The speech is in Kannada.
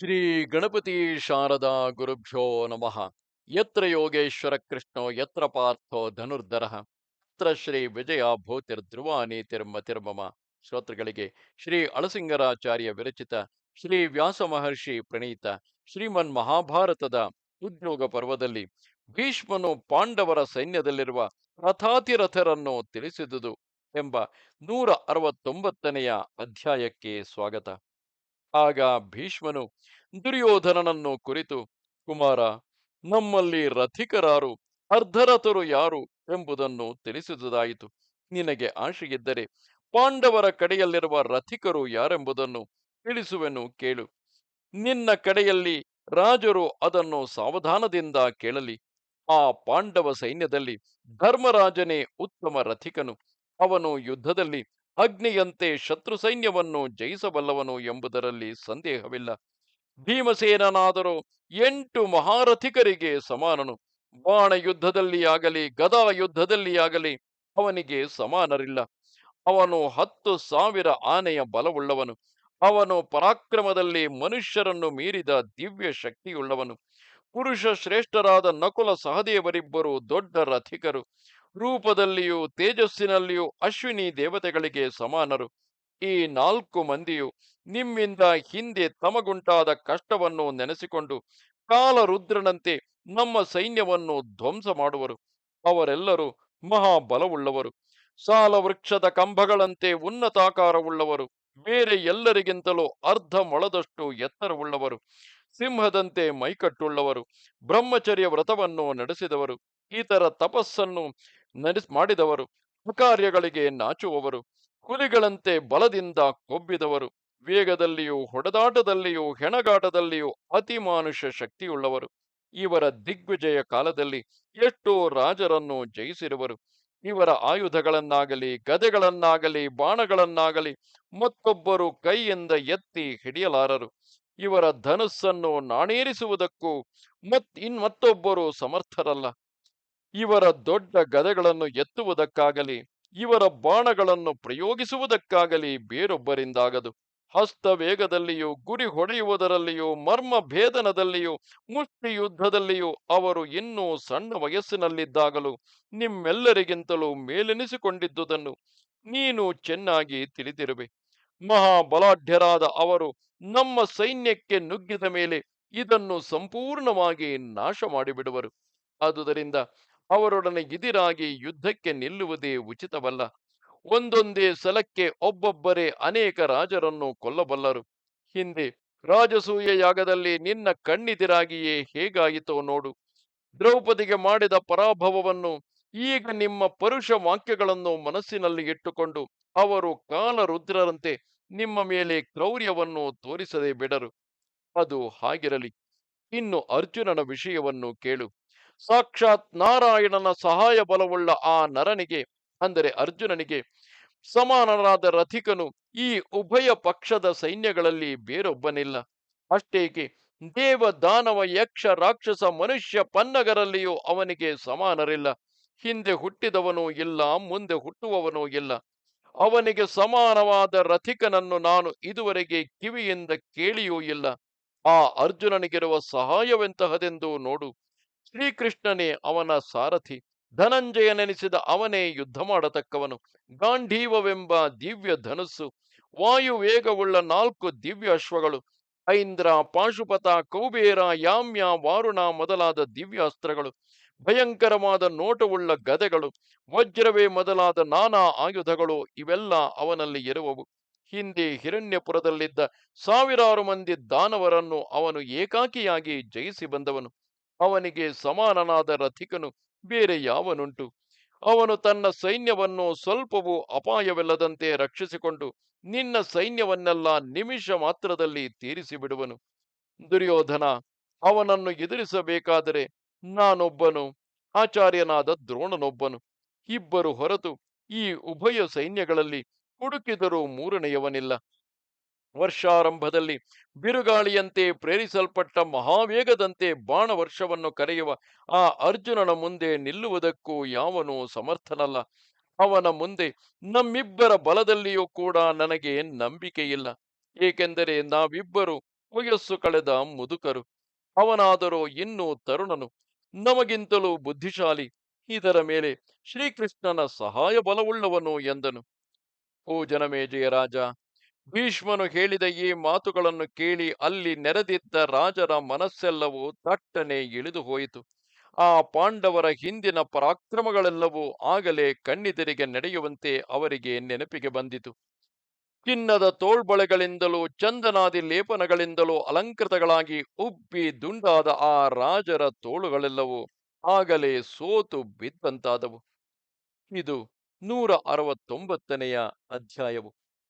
ಶ್ರೀ ಗಣಪತಿ ಶಾರದಾ ಗುರುಭ್ಯೋ ನಮಃ. ಯತ್ರ ಯೋಗೇಶ್ವರ ಕೃಷ್ಣೋ, ಯತ್ರ ಪಾರ್ಥೋ ಧನುರ್ಧರ, ಯತ್ರ ಶ್ರೀ ವಿಜಯ ಭೂತಿರ್ಧ್ರುವ ನೀತಿರ್ಮತಿರ್ಮಮ ಶ್ರೋತೃಗಳಿಗೆ ಶ್ರೀ ಅಳಸಿಂಗರಾಚಾರ್ಯ ವಿರಚಿತ ಶ್ರೀ ವ್ಯಾಸ ಮಹರ್ಷಿ ಪ್ರಣೀತ ಶ್ರೀಮನ್ ಮಹಾಭಾರತದ ಉದ್ಯೋಗ ಪರ್ವದಲ್ಲಿ ಭೀಷ್ಮನು ಪಾಂಡವರ ಸೈನ್ಯದಲ್ಲಿರುವ ರಥಾತಿರಥರನ್ನು ತಿಳಿಸಿದುದು ಎಂಬ ನೂರ ಅರವತ್ತೊಂಬತ್ತನೆಯ ಅಧ್ಯಾಯಕ್ಕೆ ಸ್ವಾಗತ. ಆಗ ಭೀಷ್ಮನು ದುರ್ಯೋಧನನನ್ನು ಕುರಿತು, ಕುಮಾರ, ನಮ್ಮಲ್ಲಿ ರಥಿಕರಾರು, ಅರ್ಧರಥರು ಯಾರು ಎಂಬುದನ್ನು ತಿಳಿಸಿದುದಾಯಿತು. ನಿನಗೆ ಆಶೆಯಿದ್ದರೆ ಪಾಂಡವರ ಕಡೆಯಲ್ಲಿರುವ ರಥಿಕರು ಯಾರೆಂಬುದನ್ನು ತಿಳಿಸುವೆನು ಕೇಳು. ನಿನ್ನ ಕಡೆಯಲ್ಲಿ ರಾಜರು ಅದನ್ನು ಸಾವಧಾನದಿಂದ ಕೇಳಲಿ. ಆ ಪಾಂಡವ ಸೈನ್ಯದಲ್ಲಿ ಧರ್ಮರಾಜನೇ ಉತ್ತಮ ರಥಿಕನು. ಅವನು ಯುದ್ಧದಲ್ಲಿ ಅಗ್ನಿಯಂತೆ ಶತ್ರು ಸೈನ್ಯವನ್ನು ಜಯಿಸಬಲ್ಲವನು ಎಂಬುದರಲ್ಲಿ ಸಂದೇಹವಿಲ್ಲ. ಭೀಮಸೇನನಾದರೂ ಎಂಟು ಮಹಾರಥಿಕರಿಗೆ ಸಮಾನನು. ಬಾಣ ಯುದ್ಧದಲ್ಲಿ ಆಗಲಿ ಗದಾ ಯುದ್ಧದಲ್ಲಿ ಆಗಲಿ ಅವನಿಗೆ ಸಮಾನರಿಲ್ಲ. ಅವನು ಹತ್ತು ಸಾವಿರ ಆನೆಯ ಬಲವುಳ್ಳವನು. ಅವನು ಪರಾಕ್ರಮದಲ್ಲಿ ಮನುಷ್ಯರನ್ನು ಮೀರಿದ ದಿವ್ಯ ಶಕ್ತಿಯುಳ್ಳವನು. ಪುರುಷ ಶ್ರೇಷ್ಠರಾದ ನಕುಲ ಸಹದೇವರಿಬ್ಬರು ದೊಡ್ಡ ರಥಿಕರು. ರೂಪದಲ್ಲಿಯೂ ತೇಜಸ್ಸಿನಲ್ಲಿಯೂ ಅಶ್ವಿನಿ ದೇವತೆಗಳಿಗೆ ಸಮಾನರು. ಈ ನಾಲ್ಕು ಮಂದಿಯು ನಿಮ್ಮಿಂದ ಹಿಂದೆ ತಮಗುಂಟಾದ ಕಷ್ಟವನ್ನು ನೆನೆಸಿಕೊಂಡು ಕಾಲರುದ್ರನಂತೆ ನಮ್ಮ ಸೈನ್ಯವನ್ನು ಧ್ವಂಸ ಮಾಡುವರು. ಅವರೆಲ್ಲರೂ ಮಹಾಬಲವುಳ್ಳವರು. ಸಾಲ ವೃಕ್ಷದ ಕಂಬಗಳಂತೆ ಉನ್ನತಾಕಾರವುಳ್ಳವರು. ಬೇರೆ ಎಲ್ಲರಿಗಿಂತಲೂ ಅರ್ಧ ಮೊಳದಷ್ಟು ಎತ್ತರವುಳ್ಳವರು. ಸಿಂಹದಂತೆ ಮೈಕಟ್ಟುಳ್ಳವರು. ಬ್ರಹ್ಮಚರ್ಯ ವ್ರತವನ್ನು ನಡೆಸಿದವರು. ಇತರ ತಪಸ್ಸನ್ನು ನಡೆಸ್, ಮಾಡಿದವರು ಕಾರ್ಯಗಳಿಗೆ ನಾಚುವವರು, ಹುಲಿಗಳಂತೆ ಬಲದಿಂದ ಕೊಬ್ಬಿದವರು, ವೇಗದಲ್ಲಿಯೂ ಹೊಡೆದಾಟದಲ್ಲಿಯೂ ಹೆಣಗಾಟದಲ್ಲಿಯೂ ಅತಿಮಾನುಷ ಶಕ್ತಿಯುಳ್ಳವರು. ಇವರ ದಿಗ್ವಿಜಯ ಕಾಲದಲ್ಲಿ ಎಷ್ಟೋ ರಾಜರನ್ನು ಜಯಿಸಿರುವರು. ಇವರ ಆಯುಧಗಳನ್ನಾಗಲಿ, ಗದೆಗಳನ್ನಾಗಲಿ, ಬಾಣಗಳನ್ನಾಗಲಿ ಮತ್ತೊಬ್ಬರು ಕೈಯಿಂದ ಎತ್ತಿ ಹಿಡಿಯಲಾರರು. ಇವರ ಧನುಸ್ಸನ್ನು ನಾಣೇರಿಸುವುದಕ್ಕೂ ಮತ್, ಇನ್ ಮತ್ತೊಬ್ಬರು ಸಮರ್ಥರಲ್ಲ. ಇವರ ದೊಡ್ಡ ಗದೆಗಳನ್ನು ಎತ್ತುವುದಕ್ಕಾಗಲಿ, ಇವರ ಬಾಣಗಳನ್ನು ಪ್ರಯೋಗಿಸುವುದಕ್ಕಾಗಲಿ ಬೇರೊಬ್ಬರಿಂದಾಗದು. ಹಸ್ತವೇಗದಲ್ಲಿಯೂ, ಗುರಿ ಹೊಡೆಯುವುದರಲ್ಲಿಯೂ ಮರ್ಮ ಭೇದನದಲ್ಲಿಯೂ ಮುಷ್ಟಿ ಯುದ್ಧದಲ್ಲಿಯೂ ಅವರು ಇನ್ನೂ ಸಣ್ಣ ವಯಸ್ಸಿನಲ್ಲಿದ್ದಾಗಲೂ ನಿಮ್ಮೆಲ್ಲರಿಗಿಂತಲೂ ಮೇಲೆನಿಸಿಕೊಂಡಿದ್ದುದನ್ನು ನೀನು ಚೆನ್ನಾಗಿ ತಿಳಿದಿರುವೆ. ಮಹಾಬಲಾಢ್ಯರಾದ ಅವರು ನಮ್ಮ ಸೈನ್ಯಕ್ಕೆ ನುಗ್ಗಿದ ಮೇಲೆ ಇದನ್ನು ಸಂಪೂರ್ಣವಾಗಿ ನಾಶ ಮಾಡಿಬಿಡುವರು ಆದುದರಿಂದ ಅವರೊಡನೆ ಇದಿರಾಗಿ ಯುದ್ಧಕ್ಕೆ ನಿಲ್ಲುವುದೇ ಉಚಿತವಲ್ಲ. ಒಂದೊಂದೇ ಸಲಕ್ಕೆ ಒಬ್ಬೊಬ್ಬರೇ ಅನೇಕ ರಾಜರನ್ನು ಕೊಲ್ಲಬಲ್ಲರು. ಹಿಂದೆ ರಾಜಸೂಯ ಯಾಗದಲ್ಲಿ ನಿನ್ನ ಕಣ್ಣಿದಿರಾಗಿಯೇ ಹೇಗಾಯಿತೋ ನೋಡು. ದ್ರೌಪದಿಗೆ ಮಾಡಿದ ಪರಾಭವವನ್ನು ಈಗ ನಿಮ್ಮ ಪರುಷ ವಾಕ್ಯಗಳನ್ನು ಮನಸ್ಸಿನಲ್ಲಿ ಇಟ್ಟುಕೊಂಡು ಅವರು ಕಾಲರುದ್ರರಂತೆ ನಿಮ್ಮ ಮೇಲೆ ಕ್ರೌರ್ಯವನ್ನು ತೋರಿಸದೆ ಬಿಡರು. ಅದು ಹಾಗಿರಲಿ. ಇನ್ನು ಅರ್ಜುನನ ವಿಷಯವನ್ನು ಕೇಳು. ಸಾಕ್ಷಾತ್ ನಾರಾಯಣನ ಸಹಾಯ ಬಲವುಳ್ಳ ಆ ನರನಿಗೆ, ಅಂದರೆ ಅರ್ಜುನನಿಗೆ, ಸಮಾನರಾದ ರಥಿಕನು ಈ ಉಭಯ ಪಕ್ಷದ ಸೈನ್ಯಗಳಲ್ಲಿ ಬೇರೊಬ್ಬನಿಲ್ಲ. ಅಷ್ಟೇಕೆ ದೇವ ದಾನವ ಯಕ್ಷ ರಾಕ್ಷಸ ಮನುಷ್ಯ ಪನ್ನಗರಲ್ಲಿಯೂ ಅವನಿಗೆ ಸಮಾನರಿಲ್ಲ. ಹಿಂದೆ ಹುಟ್ಟಿದವನೂ ಇಲ್ಲ, ಮುಂದೆ ಹುಟ್ಟುವವನೂ ಇಲ್ಲ. ಅವನಿಗೆ ಸಮಾನವಾದ ರಥಿಕನನ್ನು ನಾನು ಇದುವರೆಗೆ ಕಿವಿಯಿಂದ ಕೇಳಿಯೂ ಇಲ್ಲ. ಆ ಅರ್ಜುನನಿಗಿರುವ ಸಹಾಯವೆಂತಹದೆಂದು ನೋಡು. ಶ್ರೀಕೃಷ್ಣನೇ ಅವನ ಸಾರಥಿ. ಧನಂಜಯನೆನಿಸಿದ ಅವನೇ ಯುದ್ಧ ಮಾಡತಕ್ಕವನು. ಗಾಂಧೀವವೆಂಬ ದಿವ್ಯ ಧನುಸ್ಸು. ವಾಯು ವೇಗವುಳ್ಳ ನಾಲ್ಕು ದಿವ್ಯ ಅಶ್ವಗಳು. ಐಂದ್ರ, ಪಾಶುಪತ, ಕೌಬೇರ, ಯಾಮ್ಯ, ವಾರುಣ ಮೊದಲಾದ ದಿವ್ಯಾಸ್ತ್ರಗಳು ಭಯಂಕರವಾದ ನೋಟವುಳ್ಳ ಗದೆಗಳು. ವಜ್ರವೇ ಮೊದಲಾದ ನಾನಾ ಆಯುಧಗಳು ಇವೆಲ್ಲ ಅವನಲ್ಲಿ ಇರುವವು ಹಿಂದೆ ಹಿರಣ್ಯಪುರದಲ್ಲಿದ್ದ ಸಾವಿರಾರು ಮಂದಿ ದಾನವರನ್ನು ಅವನು ಏಕಾಕಿಯಾಗಿ ಜಯಿಸಿ ಬಂದವನು. ಅವನಿಗೆ ಸಮಾನನಾದ ರಥಿಕನು ಬೇರೆ ಯಾವನುಂಟು? ಅವನು ತನ್ನ ಸೈನ್ಯವನ್ನು ಸ್ವಲ್ಪವೂ ಅಪಾಯವಿಲ್ಲದಂತೆ ರಕ್ಷಿಸಿಕೊಂಡು ನಿನ್ನ ಸೈನ್ಯವನ್ನೆಲ್ಲ ನಿಮಿಷ ಮಾತ್ರದಲ್ಲಿ ತೀರಿಸಿ ಬಿಡುವನು ದುರ್ಯೋಧನ, ಅವನನ್ನು ಎದುರಿಸಬೇಕಾದರೆ ನಾನೊಬ್ಬನು, ಆಚಾರ್ಯನಾದ ದ್ರೋಣನೊಬ್ಬನು. ಇಬ್ಬರು ಹೊರತು ಈ ಉಭಯ ಸೈನ್ಯಗಳಲ್ಲಿ ಹುಡುಕಿದರೂ ಮೂರನೆಯವನಿಲ್ಲ. ವರ್ಷಾರಂಭದಲ್ಲಿ ಬಿರುಗಾಳಿಯಂತೆ ಪ್ರೇರಿಸಲ್ಪಟ್ಟ ಮಹಾವೇಗದಂತೆ ಬಾಣ ವರ್ಷವನ್ನು ಕರೆಯುವ ಆ ಅರ್ಜುನನ ಮುಂದೆ ನಿಲ್ಲುವುದಕ್ಕೂ ಯಾವನೂ ಸಮರ್ಥನಲ್ಲ. ಅವನ ಮುಂದೆ ನಮ್ಮಿಬ್ಬರ ಬಲದಲ್ಲಿಯೂ ಕೂಡ ನನಗೆ ನಂಬಿಕೆಯಿಲ್ಲ. ಏಕೆಂದರೆ ನಾವಿಬ್ಬರು ವಯಸ್ಸು ಕಳೆದ ಮುದುಕರು. ಅವನಾದರೂ ಇನ್ನೂ ತರುಣನು. ನಮಗಿಂತಲೂ ಬುದ್ಧಿಶಾಲಿ. ಇದರ ಮೇಲೆ ಶ್ರೀಕೃಷ್ಣನ ಸಹಾಯ ಬಲವುಳ್ಳವನು ಎಂದನು. ಓ ಜನಮೇಜಯ ರಾಜ! ಭೀಷ್ಮನು ಹೇಳಿದ ಈ ಮಾತುಗಳನ್ನು ಕೇಳಿ ಅಲ್ಲಿ ನೆರೆದಿದ್ದ ರಾಜರ ಮನಸ್ಸೆಲ್ಲವೂ ತಟ್ಟನೆ ಇಳಿದು ಹೋಯಿತು. ಆ ಪಾಂಡವರ ಹಿಂದಿನ ಪರಾಕ್ರಮಗಳೆಲ್ಲವೂ ಆಗಲೇ ಕಣ್ಣಿದೆರಿಗೆ ನಡೆಯುವಂತೆ ಅವರಿಗೆ ನೆನಪಿಗೆ ಬಂದಿತು. ಚಿನ್ನದ ತೋಳ್ಬಳೆಗಳಿಂದಲೂ ಚಂದನಾದಿ ಲೇಪನಗಳಿಂದಲೂ ಅಲಂಕೃತಗಳಾಗಿ ಉಬ್ಬಿ ದುಂಡಾದ ಆ ರಾಜರ ತೋಳುಗಳೆಲ್ಲವೂ ಆಗಲೇ ಸೋತು ಬಿದ್ದಂತಾದವು. ಇದು ನೂರ ಅರವತ್ತೊಂಬತ್ತನೆಯ ಅಧ್ಯಾಯವು.